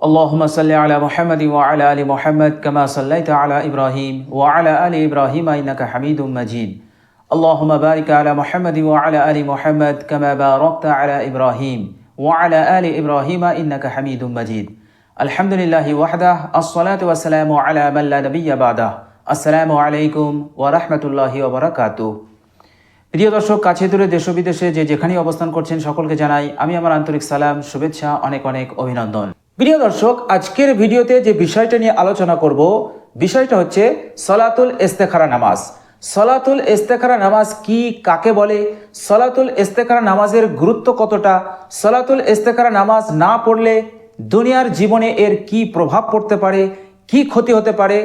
اللهم صل على محمد وعلى ال محمد كما صليت على ابراهيم وعلى ال ابراهيم انك حميد مجيد اللهم بارك على محمد وعلى ال محمد كما باركت على ابراهيم وعلى ال ابراهيم انك حميد مجيد الحمد لله وحده الصلاه والسلام على من لا نبي بعده السلام عليكم ورحمه الله وبركاته প্রিয় দর্শক কাছে দূরে দেশ ও বিদেশে যে যেখানেই অবস্থান করছেন সকলকে জানাই আমি আমার আন্তরিক সালাম শুভেচ্ছা অনেক অনেক অভিনন্দন প্রিয় দর্শক, আজকের ভিডিওতে যে বিষয়টা নিয়ে আলোচনা করব, বিষয়টা হচ্ছে সলাতুল ইস্তেখারা নামাজ। সলাতুল ইস্তেখারা নামাজ কি, কাকে বলে? সলাতুল ইস্তেখারা নামাজের গুরুত্ব কতটা? সলাতুল ইস্তেখারা নামাজ না পড়লে দুনিয়ার জীবনে এর কি প্রভাব পড়তে পারে, কি ক্ষতি হতে পারে?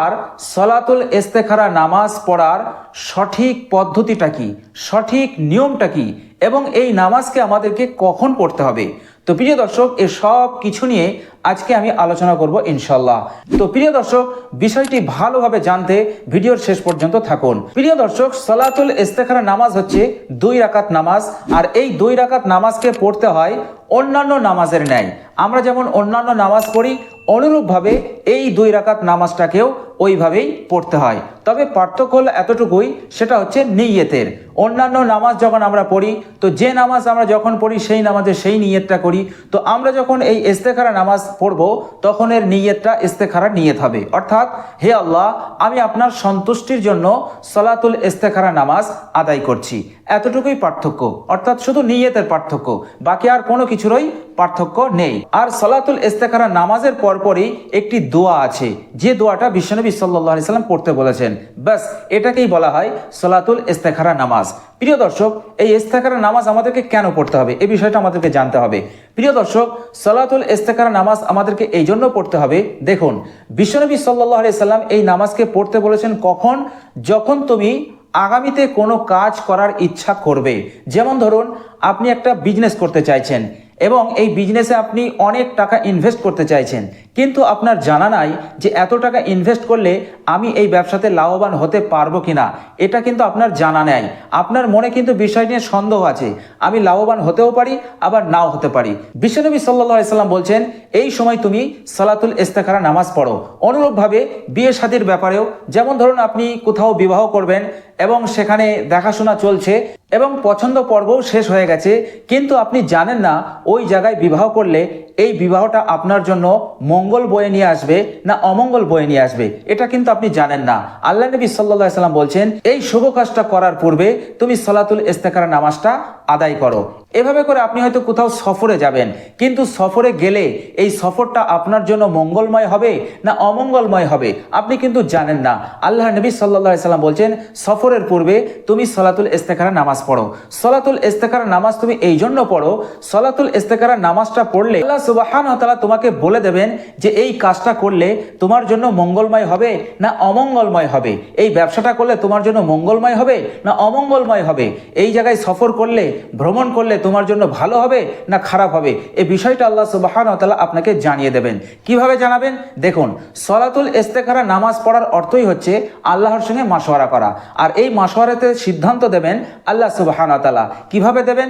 আর সলাতুল ইস্তেখারা নামাজ পড়ার সঠিক পদ্ধতিটা কি? সঠিক নিয়মটা কি এবং এই নামাজকে আমাদেরকে কখন পড়তে হবে? তো প্রিয় দর্শক, এ সব কিছু নিয়ে আজকে আমি আলোচনা করব ইনশাল্লাহ তো প্রিয় দর্শক, বিষয়টি ভালোভাবে জানতে ভিডিওর শেষ পর্যন্ত থাকুন। প্রিয় দর্শক, সলাতুল ইস্তেখারা নামাজ হচ্ছে দুই রাকাত নামাজ, আর এই দুই রাকাত নামাজকে পড়তে হয় অন্যান্য নামাজের ন্যায়। আমরা যেমন অন্যান্য নামাজ পড়ি, অনুরূপভাবে এই দুই রাকাত নামাজটাকেও ওইভাবেই পড়তে হয়। তবে পার্থক্য হলো এতটুকুই, সেটা হচ্ছে নিয়তের। অন্যান্য নামাজ যখন আমরা পড়ি, তো যে নামাজ আমরা যখন পড়ি, সেই নামাজে সেই নিয়তটা করি। তো আমরা যখন এই ইস্তেখারা নামাজ পড়ব, তখন এর নিয়তটা ইস্তেখারা নিয়ত হবে। অর্থাৎ, হে আল্লাহ, আমি আপনার সন্তুষ্টির জন্য সলাতুল ইস্তেখারা নামাজ আদায় করছি। এতটুকুই পার্থক্য। অর্থাৎ শুধু নিয়তের পার্থক্য, বাকি আর কোনো কিছুরই পার্থক্য নেই। আর সলাতুল ইস্তেখারা নামাজের পরপরই একটি দোয়া আছে। যে দোয়াটা বিশ্বনবী সাল্লাহ সাল্লাম পড়তে বলেছেন। ব্যাস, এটাকেই বলা হয় সলাতুল ইস্তেখারা নামাজ। প্রিয় দর্শক, এই ইস্তেখারা নামাজ আমাদেরকে কেন পড়তে হবে? এই বিষয়টা আমাদেরকে জানতে হবে। প্রিয় দর্শক, সলাতুল ইস্তেখারা নামাজ আমাদেরকে এই জন্য পড়তে হবে। দেখুন, বিশ্বনবী সাল্লাহ সাল্লাম এই নামাজকে পড়তে বলেছেন কখন? যখন তুমি আগামীতে কোনো কাজ করার ইচ্ছা করবে। যেমন ধরুন, আপনি একটা বিজনেস করতে চাইছেন এবং এই বিজনেসে আপনি অনেক টাকা ইনভেস্ট করতে চাইছেন। কিন্তু আপনার জানা নাই যে এত টাকা ইনভেস্ট করলে আমি এই ব্যবসাতে লাভবান হতে পারব কিনা। এটা কিন্তু আপনার জানা নেই। আপনার মনে কিন্তু বিষয় নিয়ে সন্দেহ আছে। আমি লাভবান হতেও পারি, আবার নাও হতে পারি। বিশ্বনবী সাল্লাহ সাল্লাম বলছেন, এই সময় তুমি সালাতুল ইস্তেখারা নামাজ পড়ো। অনুরূপভাবে বিয়ে শাদির ব্যাপারেও, যেমন ধরুন আপনি কোথাও বিবাহ করবেন এবং সেখানে দেখাশোনা চলছে এবং পছন্দ পর্বও শেষ হয়ে গেছে, কিন্তু আপনি জানেন না ওই জায়গায় বিবাহ করলে এই বিবাহটা আপনার জন্য মঙ্গল বয়ে নিয়ে আসবে না অমঙ্গল বয়ে নিয়ে আসবে? এটা কিন্তু আপনি জানেন না। আল্লাহ নবী সাল্লাহ সাল্লাম বলছেন, এই শুভ কাজটা করার পূর্বে তুমি সলাতুল ইস্তেকারা নামাজটা আদায় করো। এভাবে করে আপনি হয়তো কোথাও সফরে যাবেন, কিন্তু সফরে গেলে এই সফরটা আপনার জন্য মঙ্গলময় হবে না অমঙ্গলময় হবে? আপনি কিন্তু জানেন না। আল্লাহ নবী সাল্লাহ সাল্লাম বলছেন, সফরের পূর্বে তুমি সলাতুল ইস্তেকারা নামাজ পড়ো। সলাতুল ইস্তেকারা নামাজ তুমি এই জন্য পড়ো, সলাতুল ইস্তেকারা নামাজটা পড়লে আল্লাহ সুবাহান তালা তোমাকে বলে দেবেন যে এই কাজটা করলে তোমার জন্য মঙ্গলময় হবে না অমঙ্গলময় হবে? এই ব্যবসাটা করলে তোমার জন্য মঙ্গলময় হবে না অমঙ্গলময় হবে? এই জায়গায় সফর করলে, ভ্রমণ করলে তোমার জন্য ভালো হবে না খারাপ হবে? এই বিষয়টা আল্লাহ সুবাহান তালা আপনাকে জানিয়ে দেবেন। কীভাবে জানাবেন? দেখুন, সলাতুল ইস্তেখারা নামাজ পড়ার অর্থই হচ্ছে আল্লাহর সঙ্গে মাসোয়ারা করা। আর এই মাসোয়ারাতে সিদ্ধান্ত দেবেন আল্লাহ সুবাহান তালা কীভাবে দেবেন?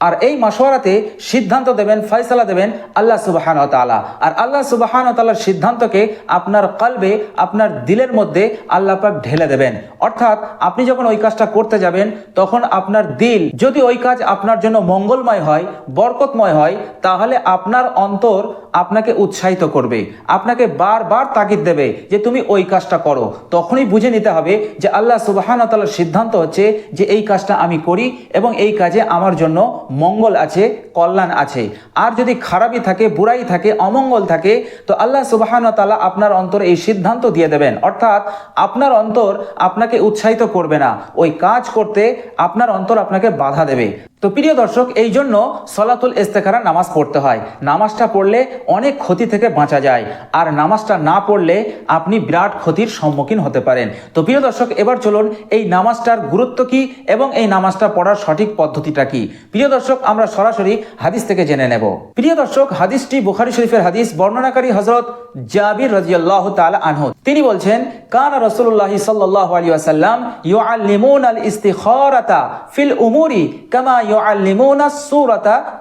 আর এই মাসোয়ারাতে সিদ্ধান্ত দেবেন, ফয়সালা দেবেন আল্লাহ সুবাহান তালা আর আল্লাহ সুবাহান তালার সিদ্ধান্তকে আপনার কলবে, আপনার দিলের মধ্যে আল্লাহ পাক ঢেলে দেবেন। অর্থাৎ আপনি যখন ওই কাজটা করতে যাবেন, তখন আপনার দিল যদি ওই কাজ আপনার জন্য মঙ্গলময় হয়, বরকতময় হয়, তাহলে আপনার অন্তর আপনাকে উৎসাহিত করবে। আপনাকে বারবার তাগিদ দেবে যে তুমি ওই কাজটা করো। তখনই বুঝে নিতে হবে যে আল্লাহ সুবাহান তালার সিদ্ধান্ত হচ্ছে যে এই কাজটা আমি করি এবং এই কাজে আমার জন্য মঙ্গল আছে, কল্যাণ আছে। আর যদি খারাপই থাকে, বুড়াই থাকে, অমঙ্গল থাকে, তো আল্লাহ সুবাহান তালা আপনার অন্তর এই সিদ্ধান্ত দিয়ে দেবেন। অর্থাৎ আপনার অন্তর আপনাকে উৎসাহিত করবে না। ওই কাজ করতে আপনার অন্তর আপনাকে বাধা দেবে। তো প্রিয় দর্শক এই জন্য সলাতুল ইস্তেখারা নামাজ পড়তে হয়। নামাজটা পড়লে অনেক ক্ষতি থেকে বাঁচা যায়। আর নামাজটা না পড়লে আপনি বিরাট ক্ষতির সম্মুখীন হতে পারেন। তো প্রিয় দর্শক, এবার চলুন, এই নামাজটার গুরুত্ব কি এবং এই নামাজটা পড়ার সঠিক পদ্ধতিটা কি? প্রিয় দর্শক, আমরা সরাসরি হাদিস থেকে জেনে নেব। প্রিয় দর্শক, হাদিসটি বুখারি শরীফের হাদিস বর্ণনাকারী হজরত জাবির রাজিয়াল্লাহ তাআলা আনহু। তিনি বলছেন, কানা রাসূলুল্লাহ সাল্লাল্লাহু আলাইহি আসাল্লাম ইউআল্লিমুন আল ইস্তিখারাতা ফিল উমুরি কামা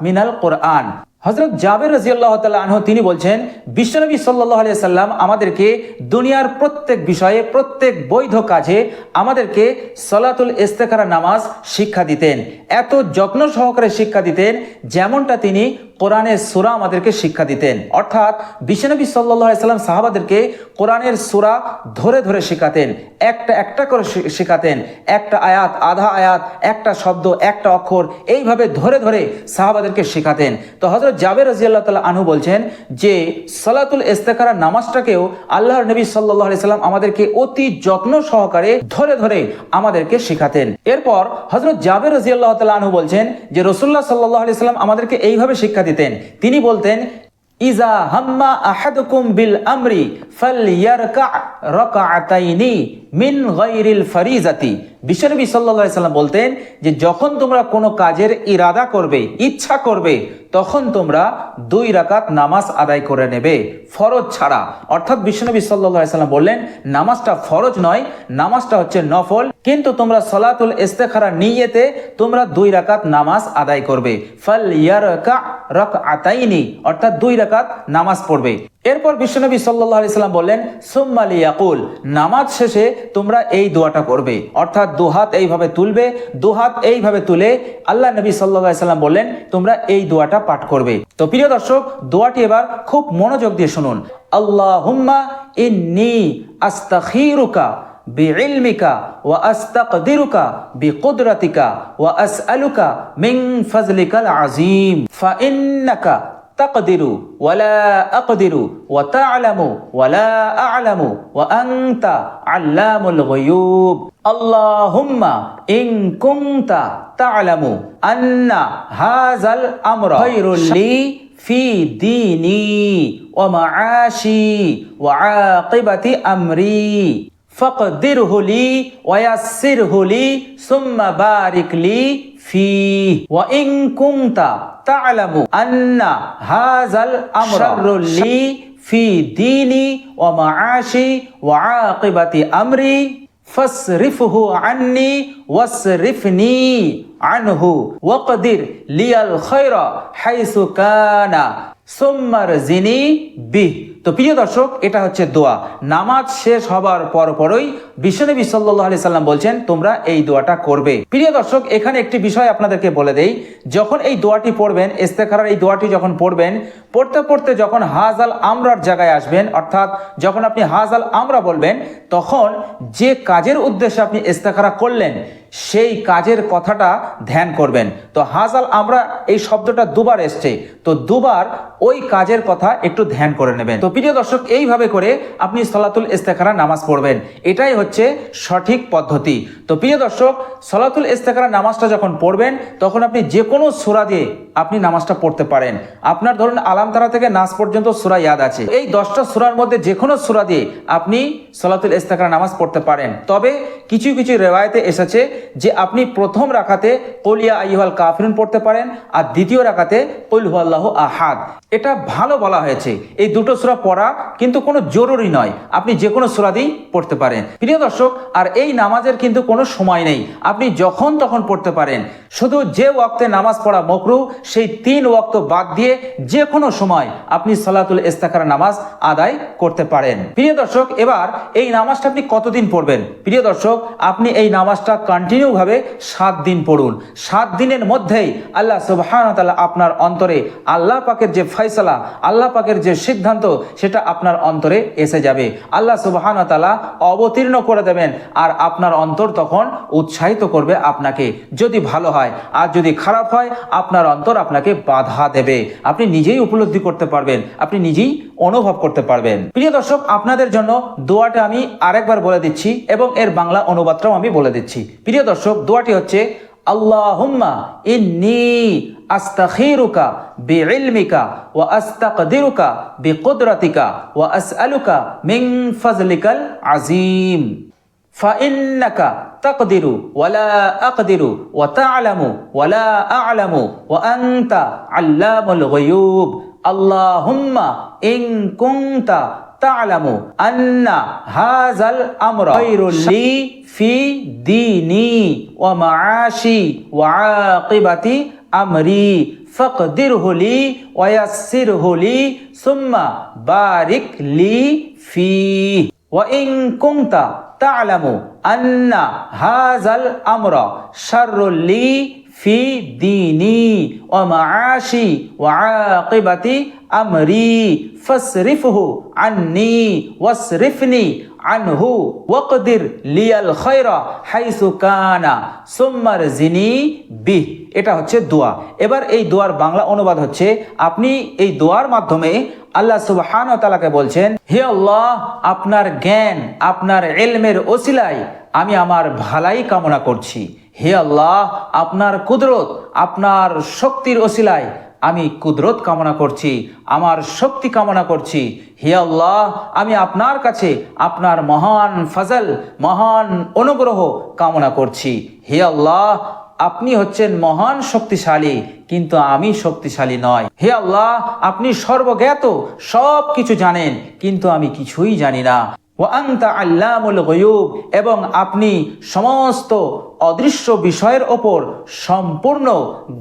মিনাল কোরআন। হজরত জাবের রাজিয়াল্লাহ তাল্লাহ তিনি বলছেন, বিশ্বনবী সাল্লাহ আলিয়া সাল্লাম আমাদেরকে দুনিয়ার প্রত্যেক বিষয়ে, প্রত্যেক বৈধ কাজে আমাদেরকে সলাতুল ইস্তেখারা নামাজ শিক্ষা দিতেন। এত যত্ন সহকারে শিক্ষা দিতেন, যেমনটা তিনি কোরআনের সুরা আমাদেরকে শিক্ষা দিতেন। অর্থাৎ বিশ্বনবী সাল্লাম সাহাবাদেরকে কোরআনের সুরা ধরে ধরে শেখাতেন। একটা একটা করে শেখাতেন। একটা আয়াত, আধা আয়াত, একটা শব্দ, একটা অক্ষর, এইভাবে ধরে ধরে সাহাবাদেরকে শেখাতেন। তো হজরত জাবের রাজিয়াল্লাহ তাল্লাহ আনহু বলছেন যে, সলাতুল ইস্তেখারা নামাজটাকেও আল্লাহর নবী সাল্লাহ সাল্লাম আমাদেরকে অতি যত্ন সহকারে ধরে ধরে আমাদেরকে শেখাতেন। এরপর হজরত জাবের রাজিয়াল্লাহ তাল্লাহ আনহু বলছেন যে, রসুল্লাহ সাল্লাহ সাল্লাম আমাদেরকে এইভাবে শিক্ষা দিতেন তিনি বলতেন ইজা হাম্মা আহাদুকুম বিল আমরি ফালইয়ারকা রাকাআতাইনি মিন গায়রিল ফারিজাতি। বিশ্বনবী আলাইহি সাল্লাম বলতেন যে যখন তোমরা কোনো কাজের ইরাদা করবে, ইচ্ছা করবে, তখন তোমরা দুই রাকাত নামাজ আদায় করে নেবে, ফরজ ছাড়া। অর্থাৎ বিশ্বনবী আলাইহি সাল্লাম বললেন, নামাজটা ফরজ নয়, নামাজটা হচ্ছে নফল। কিন্তু তোমরা সলাতুল ইস্তেখারা নিয়েতে তোমরা দুই রাকাত নামাজ আদায় করবে। ফাল ইয়ারকা রাকআতাইনি অর্থাৎ দুই রাকাত নামাজ পড়বে। এরপর বিশ্বনবী সাল্লাল্লাহু আলাইহি সাল্লাম বললেন সুম্মা লিয়াকুল নামাজ শেষে তোমরা এই দোয়াটা করবে অর্থাৎ দুহাত এইভাবে তুলবে দুহাত এইভাবে তুলে আল্লাহ নবী সাল্লাল্লাহু আলাইহি সাল্লাম বললেন তোমরা এই দোয়াটা পাঠ করবে তো প্রিয় দর্শক দোয়াটি এবার খুব মনোযোগ দিয়ে শুনুন আল্লাহুম্মা ইন্নী আস্তাখিরুকা بعلمك واستقدرك بقدرتك واسالك من فضلك العظيم فانك تقدر ولا أقدر وتعلم ولا اعلم وأنت علام الغيوب. اللهم إن كنت تعلم أن هذا الأمر خير لي في ديني ومعاشي وعاقبة أمري. فاقدره لي ويسره لي ثم بارك لي فيه. وإن كنت تعلم أن هذا الأمر شر لي في ديني ومعاشي وعاقبة أمري فاصرفه عني واصرفني عنه وقدر لي الخير حيث كان ثم ارزني به. তো প্রিয় দর্শক, এটা হচ্ছে দোয়া। নামাজ শেষ হবার পর পরই বিশ্বনবী সাল্লাল্লাহু আলাইহি সাল্লাম বলছেন, তোমরা এই দোয়াটা করবে। প্রিয় দর্শক, এখানে একটি বিষয় আপনাদেরকে বলে দেই। যখন এই দোয়াটি পড়বেন, ইস্তেখারার এই দোয়াটি যখন পড়বেন, পড়তে পড়তে যখন হাজাল আমরার জায়গায় আসবেন, অর্থাৎ যখন আপনি হাজাল আমরা বলবেন, তখন যে কাজের উদ্দেশ্যে আপনি ইস্তেখারা করলেন সেই কাজের কথাটা ধ্যান করবেন। তো হাজাল, আমরা এই শব্দটা দুবার এসছে। তো দুবার ওই কাজের কথা একটু ধ্যান করে নেবেন। তো প্রিয় দর্শক, এইভাবে করে আপনি সলাতুল ইস্তেখারা নামাজ পড়বেন। এটাই হচ্ছে সঠিক পদ্ধতি। তো প্রিয় দর্শক, সলাতুল ইস্তেখারা নামাজটা যখন পড়বেন, তখন আপনি যে কোনো সুরা দিয়ে আপনি নামাজটা পড়তে পারেন। আপনার ধরুন, আলামতারা থেকে নাচ পর্যন্ত সুরা ইয়াদ আছে। এই দশটা সুরার মধ্যে যে কোনো সুরা দিয়ে আপনি সলাতুল ইস্তেখারা নামাজ পড়তে পারেন। তবে কিছু কিছু রেওয়ায়তে এসেছে যে আপনি প্রথম রাখাতে কলিয়া আইহাল কাফিরুন পড়তে পারেন আর দ্বিতীয় রাখাতে কল আল্লাহ আহাদ। এটা ভালো বলা হয়েছে। এই দুটো সুরা পড়া কিন্তু কোনো জরুরি নয়। আপনি যে কোনো সুরা দিয়েই পড়তে পারেন। প্রিয় দর্শক, আর এই নামাজের কিন্তু কোনো সময় নেই। আপনি যখন তখন পড়তে পারেন। শুধু যে ওয়াক্তে নামাজ পড়া মকরু, সেই তিন ওয়াক্ত বাদ দিয়ে যে কোনো সময় আপনি সালাতুল ইস্তাখারা নামাজ আদায় করতে পারেন। প্রিয় দর্শক, এবার এই নামাজটা আপনি কতদিন পড়বেন? প্রিয় দর্শক, আপনি এই নামাজটা কন্টিনিউ ভাবে সাত দিন পড়ুন। সাত দিনের মধ্যেই আল্লাহ সুবহান আপনার অন্তরে আল্লাহ পাকের যে ফয়সালা, আল্লাহ পাকের যে সিদ্ধান্ত, সেটা আপনার অন্তরে এসে যাবে। আল্লাহ তালা অবতীর্ণ করে দেবেন আর আপনার অন্তর তখন উৎসাহিত করবে আপনাকে। যদি ভালো হয়, আর যদি খারাপ হয়, আপনার অন্তর আপনাকে বাধা দেবে। আপনি নিজেই উপলব্ধি করতে পারবেন, আপনি নিজেই অনুভব করতে পারবেন। প্রিয় দর্শক, আপনাদের জন্য দোয়াটা আমি আরেকবার বলে দিচ্ছি এবং এর বাংলা অনুবাদটাও আমি বলে দিচ্ছি। প্রিয় প্রিয় দর্শক, দোয়াটি হচ্ছে, আল্লাহুম্মা ইন্নি আস্তাখিরুকা বিইলমিকা ওয়া আস্তাকদিরুকা বিকুদরাতিকা ওয়া আসআলুকা মিন ফাজলিকাল আজিম ফাইন্নাকা তাকদিরু ওয়ালা আকদিরু ওয়া তা'লামু ওয়ালা আ'লামু ওয়া আনতা আল্লামুল গায়ুব। আল্লাহুম্মা ইন কুনতা كنت تعلم أن هذا الأمر خير لي في ديني ومعاشي وعاقبة আমরি ফকদির হলি ওয়াসির হলি সুম্মা বারিক লি ফি وإن كنت تعلم أن هذا الأمر شر لي في ديني ومعاشي وعاقبة أمري فاصرفه عني واصرفني আনহু ওয়াকদির লিয়াল খয়রা হাইসু কানা সোম্মার জিনি বি। এটা হচ্ছে দোয়া। এবার এই দোয়ার বাংলা অনুবাদ হচ্ছে, আপনি এই দোয়ার মাধ্যমে আল্লাহ সুবহান তালাকে বলছেন, হে আল্লাহ, আপনার জ্ঞান, আপনার এলমের ওসিলায় আমি আমার ভালাই কামনা করছি। হে আল্লাহ, আপনার কুদরত, আপনার শক্তির ওসিলায় আমি কুদরত কামনা করছি, আমার শক্তি কামনা করছি। হে আল্লাহ, আমি আপনার কাছে আপনার মহান ফজল, মহান অনুগ্রহ কামনা করছি। হে আল্লাহ, আপনি হচ্ছেন মহান শক্তিশালী, কিন্তু আমি শক্তিশালী নয়। হে আল্লাহ, আপনি সর্বজ্ঞাত সব কিছু জানেন, কিন্তু আমি কিছুই জানি না। ও আংতা আল্লামুল গয়ুব, এবং আপনি সমস্ত অদৃশ্য বিষয়ের ওপর সম্পূর্ণ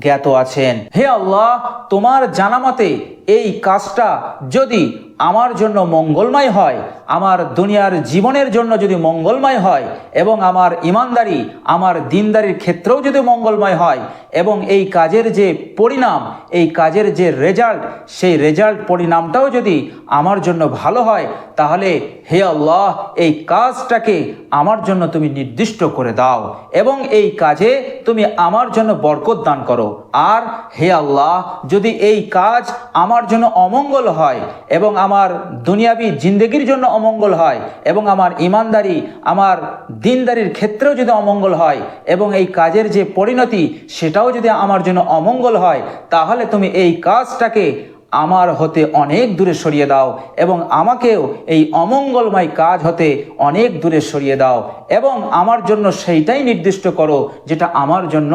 জ্ঞাত আছেন। হে আল্লাহ, তোমার জানামতে এই কাজটা যদি আমার জন্য মঙ্গলময় হয়, আমার দুনিয়ার জীবনের জন্য যদি মঙ্গলময় হয়, এবং আমার ইমানদারি, আমার দিনদারির ক্ষেত্রেও যদি মঙ্গলময় হয়, এবং এই কাজের যে পরিণাম, এই কাজের যে রেজাল্ট সেই রেজাল্ট পরিণামটাও যদি আমার জন্য ভালো হয়, তাহলে হে আল্লাহ, এই কাজটাকে আমার জন্য তুমি নির্দিষ্ট করে দাও, এবং এই কাজে তুমি আমার জন্য বরকত দান করো। আর হে আল্লাহ, যদি এই কাজ আমার জন্য অমঙ্গল হয় এবং আমার দুনিয়াবি জিন্দগির জন্য অমঙ্গল হয় এবং আমার ইমানদারি, আমার দিনদারির ক্ষেত্রেও যদি অমঙ্গল হয় এবং এই কাজের যে পরিণতি, সেটাও যদি আমার জন্য অমঙ্গল হয়, তাহলে তুমি এই কাজটাকে আমার হতে অনেক দূরে সরিয়ে দাও এবং আমাকেও এই অমঙ্গলময় কাজ হতে অনেক দূরে সরিয়ে দাও এবং আমার জন্য সেইটাই নির্দিষ্ট করো যেটা আমার জন্য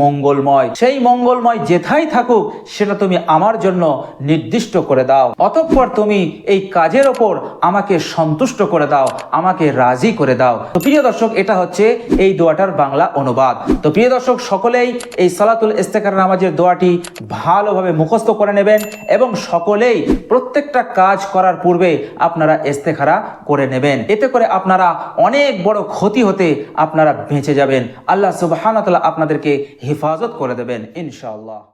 মঙ্গলময়। সেই মঙ্গলময় যেথাই থাকুক সেটা তুমি আমার জন্য নির্দিষ্ট করে দাও। অতঃপর তুমি এই কাজের ওপর আমাকে সন্তুষ্ট করে দাও, আমাকে রাজি করে দাও। তো প্রিয় দর্শক, এটা হচ্ছে এই দোয়াটার বাংলা অনুবাদ। তো প্রিয় দর্শক, সকলেই এই সালাতুল ইস্তেকার নামাজের দোয়াটি ভালোভাবে মুখস্থ করে নেবেন এবং সকলেই প্রত্যেকটা কাজ করার পূর্বে আপনারা এস্তেখারা করে নেবেন। এতে করে আপনারা অনেক বড় ক্ষতি হতে আপনারা বেঁচে যাবেন। আল্লাহ সুবাহানতাল্লাহ আপনাদেরকে হেফাজত করে দেবেন, ইনশাআল্লাহ।